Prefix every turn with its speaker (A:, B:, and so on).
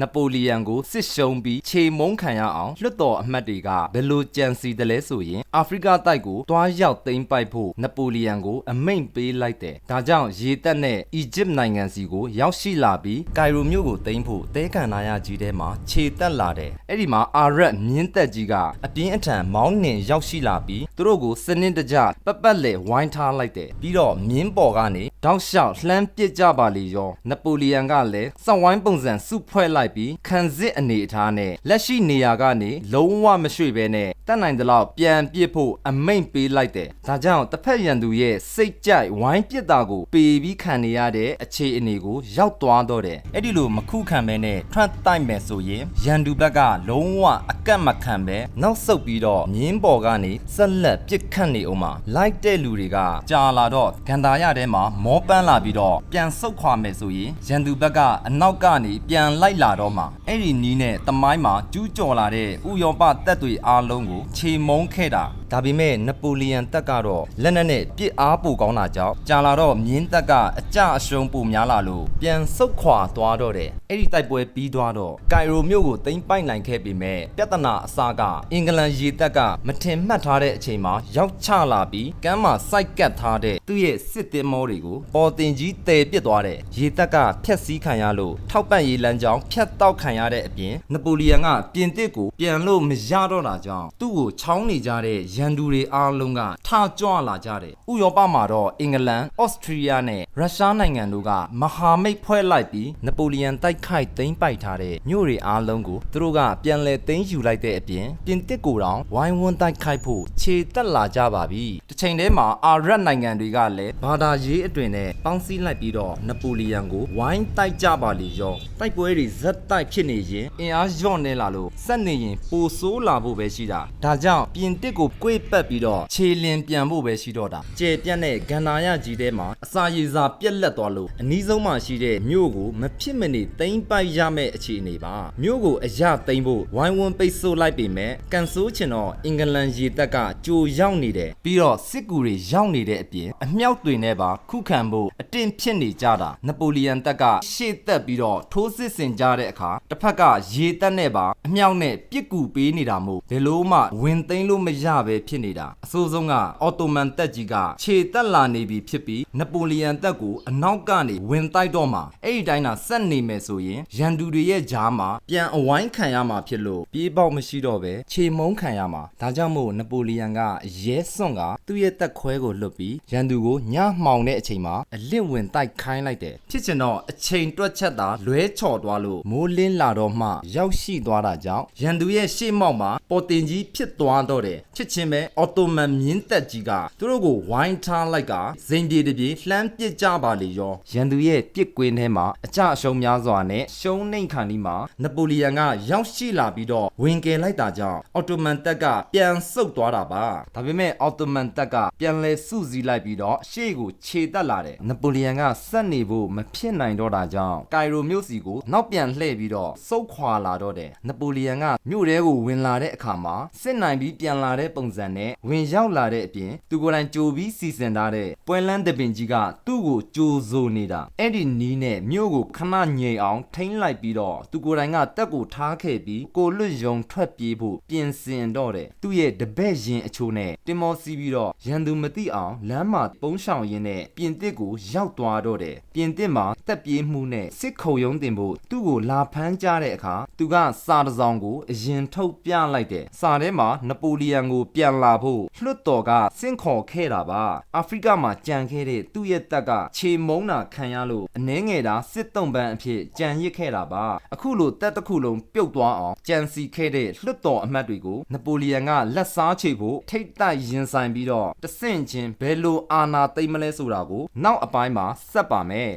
A: နပိုလီယန်ကိုစစ်ရှုံးပြီးခြေမုံခံရအောင်လွှတ်တော်အမတ်တွေကဘယ်လိုကြံစီတယ်လဲဆိုရင်အာဖရိကတိုက်ကိုတွားရောက်သိမ်းပိုက်ဖို့နပိုလီယန်ကိုအမိန့်ပေးလိုက်တယ်ဒါကြောင့်ရေတပ်နဲ့အီဂျစ်နိုင်ငံစီကိုရောက်ရှိလာပြီးကိုင်ရိုမြို့ကိုသိမ်းဖို့တဲကန်နာရကြီးထဲမှာခြေတက်လာတယ်အဲ့ဒီမှာအာရက်မြင်းတက်ကြီးကအပြင်းအထန်မောင်းနှင်ရောက်ရှိလာပြီးသူတို့ကိုစနစ်တကျပတ်ပတ်လေဝိုင်းထားလိုက်တယ်ပြီးတော့မြင်းပေါ်ကနေတောက်လျှောက်လှမ်းပစ်ကြပါလေရောနပိုလီယန်ကလည်းစောင့်ဝိုင်းပုံစံစုဖွဲ့လိုက်ပြီးခံစစ်အနေအထားနဲ့လက်ရှိနေရာကနေလုံးဝမရွှေ့ဘဲနဲ့တတ်နိုင်သလောက်ပြန်ပစ်ဖို့အမိန့်ပေးလိုက်တယ်ဒါကြောင့်တစ်ဖက်ရန်သူရဲ့စိတ်ကြိုက်ဝိုင်းပစ်တာကိုပေပြီးခံနေရတဲ့အခြေအနေကိုရောက်သွားတော့တယ်အဲ့ဒီလိုမခုခံပဲနဲ့ထွက်တိုက်မယ်ဆိုရင်ရန်သူဘက်ကလုံးဝအကတ်မခံပဲနောက်ဆုတ်ပြီးတော့မြင်းပေါ်ကနေဆက်လက်ပစ်ခတ်နေအောင်မှာလိုက်တဲ့လူတွေကကြာလာတော့ဂန္ဓာရထဲမှာမောပန်းလာပြီးတော့ပြန်ဆုတ်ခွာမယ်ဆိုရင်ရန်သူဘက်ကအနောက်ကနေပြန်လိုက်လာတော့မှာအဲ့ဒီနီးနဲ့တမိုင်းမှာကျူးကျော်လာတဲ့ဥရောပတပ်တွေအားလုံးကို ခြေမုံခဲ့တာ ဒါပေမဲ့နပိုလီယန်တပ်ကတော့လက်နက်နဲ့ပစ်အားပိုကောင်းတာကြောင့်ကြာလာတော့မြင်းတပ်ကအကြအရှုံးပိုများလာလို့ပြန်ဆုတ်ခွာသွားတော့တယ်အဲ့ဒီတိုက်ပွဲပြီးသွားတော့ကိုင်ရိုမြို့ကိုသိမ်းပိုက်နိုင်ခဲ့ပေမဲ့ပြဿနာအစကအင်္ဂလန်ရေတပ်ကမထင်မှတ်ထားတဲ့အချိန်မှာရောက်ချလာပြီးကမ်းမှာစိုက်ကတ်ထားတဲ့သူ့ရဲ့စစ်သည်မောတွေကိုပေါ်တင်ကြီးတည်ပစ်သွားတယ်ရေတပ်ကဖျက်ဆီးခံရလို့ထောက်ပံ့ရေးလမ်းကြောင်းဖျက်တောက်ခံရတဲ့အပြင်နပိုလီယန်ကပြင်သစ်ကိုပြန်လို့မရတော့တာကြောင့်သူ့ကိုချောင်းနေကြတဲ့ရန်သူတွေအားလုံးကထကြွလာကြတယ်ဥရောပမှာတော့အင်္ဂလန်ဩစတြီးယားနဲ့ရုရှားနိုင်ငံတို့ကမဟာမိတ်ဖွဲ့လိုက်ပြီးနပိုလီယန်တိုက်ခိုက်သိမ်းပိုက်ထားတဲ့မြို့တွေအားလုံးကိုသူတို့ကပြန်လည်သိမ်းယူလိုက်တဲ့အပြင်ပြင်သစ်ကိုတောင်ဝိုင်းဝန်းတိုက်ခိုက်ဖို့ခြေတက်လာကြပါပြီတစ်ချိန်တည်းမှာအာရက်နိုင်ငံတွေကလည်းဘာသာရေးအတွင်နဲ့ပေါင်းစည်းလိုက်ပြီးတော့နပိုလီယန်ကိုဝိုင်းတိုက်ကြပါလေရောတိုက်ပွဲတွေဇက်တိုက်ဖြစ်နေရင်အင်အားလျော့နေလာလို့စက်နေရင်ပိုဆိုးလာဖို့ပဲရှိတာဒါကြောင့်ပြင်တစ်ကိုကိုွေပတ်ပြီးတော့ခြေလင်ပြန်ဖို့ပဲရှိတော့တာကျေပြတ်တဲ့ဂန္ဓာရကြီးထဲမှာအစာရည်စာပြက်လက်သွားလို့အနီးဆုံးမှာရှိတဲ့မြို့ကိုမဖြစ်မနေသိမ်းပိုက်ရမယ့်အခြေအနေပါမြို့ကိုအရသိမ်းဖို့ဝိုင်းဝန်းပိတ်ဆို့လိုက်ပေမဲ့ကန်ဆိုးချင်တော့အင်္ဂလန်ရေတပ်ကကြိုရောက်နေတယ်ပြီးတော့စစ်ကူတွေရောက်နေတဲ့အပြင်အမြောက်တွေနဲ့ပါခုခံဖို့အတင်းဖြစ်နေကြတာနပိုလီယန်တပ်ကရှေ့သက်ပြီးတော့ထိုးစစ်ဆင်ကြတဲ့အခါတစ်ဖက်ကရေတပ်နဲ့ပါအမြောက်နဲ့ပြစ်ကူပေးနေတာမို့ဘယ်လို့မှဝင်သိမ်းလို့မရပဲဖြစ်နေတာအဆိုးဆုံးကအော်တိုမန်တပ်ကြီးကခြေတက်လာနေပြီဖြစ်ပြီးနပိုလီယန်တပ်ကိုအနောက်ကနေဝင်တိုက်တော့မှာအဲ့ဒီတိုင်းသာဆက်နေမယ်ဆိုရင်ရန်သူတွေရဲ့ဂျားမှာပြန်အဝိုင်းခံရမှာဖြစ်လို့ပြေးပေါက်မရှိတော့ပဲခြေမုံခံရမှာဒါကြောင့်မို့နပိုလီယန်ကရဲစွန့်ကသူ့ရဲ့တပ်ခွဲကိုလွတ်ပြီးရန်သူကိုညမှောင်တဲ့အချိန်မှာအလင့်ဝင်တိုက်ခိုင်းလိုက်တယ်ဖြစ်ချင်တော့အချိန်တွက်ချက်တာလွဲချော်သွားလို့မိုးလင်းလာတော့မှရောက်ရှိသွားတာကြောင့်ရန်သူရဲ့ရှေ့မောက်မှာပေါ်တင်ကြီးဖြစ်သွားတော့တယ်ဖြစ်ချင်းပဲအော်တိုမန်မြင်းတပ်ကြီးကသူတို့ကိုဝိုင်းထားလိုက်ကဇိမ်ပြေတပြေလှမ်းပစ်ကြပါလေရောရန်သူရဲ့ပြစ်ကွင်းထဲမှာအကြအရှုံးများစွာနဲ့ရှုံးနှိမ်ခံဒီမှာနပိုလီယန်ကရောက်ရှိလာပြီးတော့ဝင်ကယ်လိုက်တာကြောင့်အော်တိုမန်တပ်ကပြန်ဆုတ်သွားတာပါဒါပေမဲ့အော်တိုမန်တပ်ကပြန်လဲစုစည်းလိုက်ပြီးတော့ရှေ့ကိုခြေတက်လာတယ်နပိုလီယန်ကဆက်နေဖို့မဖြစ်နိုင်တော့တာကြောင့်ကိုင်ရိုမြို့စီကိုနောက်ပြန်လှည့်ပြီးတော့စုတ်ခွာလာတော့တယ်နပိုလီယန်ကမြို့ထဲကိုဝင်လာတဲ့အခါမှာစစ်နိုင်ပြီးပြန်လာတဲ့ပုံစံနဲ့ဝင်ရောက်လာတဲ့အပြင်သူကိုယ်တိုင်ကြိုပြီးစီစဉ်ထားတဲ့ပွဲလန်းတပင်ကြီးကသူ့ကိုကြိုဆိုနေတာအဲ့ဒီနီးနဲ့မြို့ကိုခဏငြိမ်အောင်ထိမ့်လိုက်ပြီးတော့သူကိုယ်တိုင်ကတက်ကိုထားခဲ့ပြီးကိုလွတ်ယုံထွက်ပြေးဖို့ပြင်ဆင်တော့တယ်သူ့ရဲ့တပည့်ရင်အချိုးနဲ့တင်မောစီးပြီးတော့ရန်သူမသိအောင်လမ်းမှာပုံးရှောင်ရင်းနဲ့ပြင်တစ်ကိုရောက်သွားတော့တယ်ပြင်တစ်မှာတက်ပြေးမှုနဲ့စစ်ခုံရုံးတင်ဖို့သူ့ကိုလာဖမ်းကြတဲ့အခါသူကစာတစ်စောင်ကိုအရင်ထုတ်ပြလိုက်တယ်စာထဲမှာနပိုလီယန်ကိုပြန်လာဖို့လွှတ်တော်ကစင့်ခေါ်ခဲ့တာပါအာဖရိကမှာကြံခဲ့တဲ့သူ့ရဲ့တပ်ကခြေမုံတာခံရလို့အနှဲငယ်တာစစ်တုံးပန်းအဖြစ်ကြံရစ်ခဲ့တာပါအခုလိုတပ်တစ်ခုလုံးပြုတ်သွားအောင်ကြံစီခဲ့တဲ့လွှတ်တော်အမတ်တွေကိုနပိုလီယန်ကလက်စားချေဖို့ထိတ်တိုက်ရင်ဆိုင်ပြီးတော့တဆင့်ချင်းဘယ်လိုအာဏာသိမ်းမလဲဆိုတာကိုနောက်အပိုင်းမှာဆက်ပါမယ်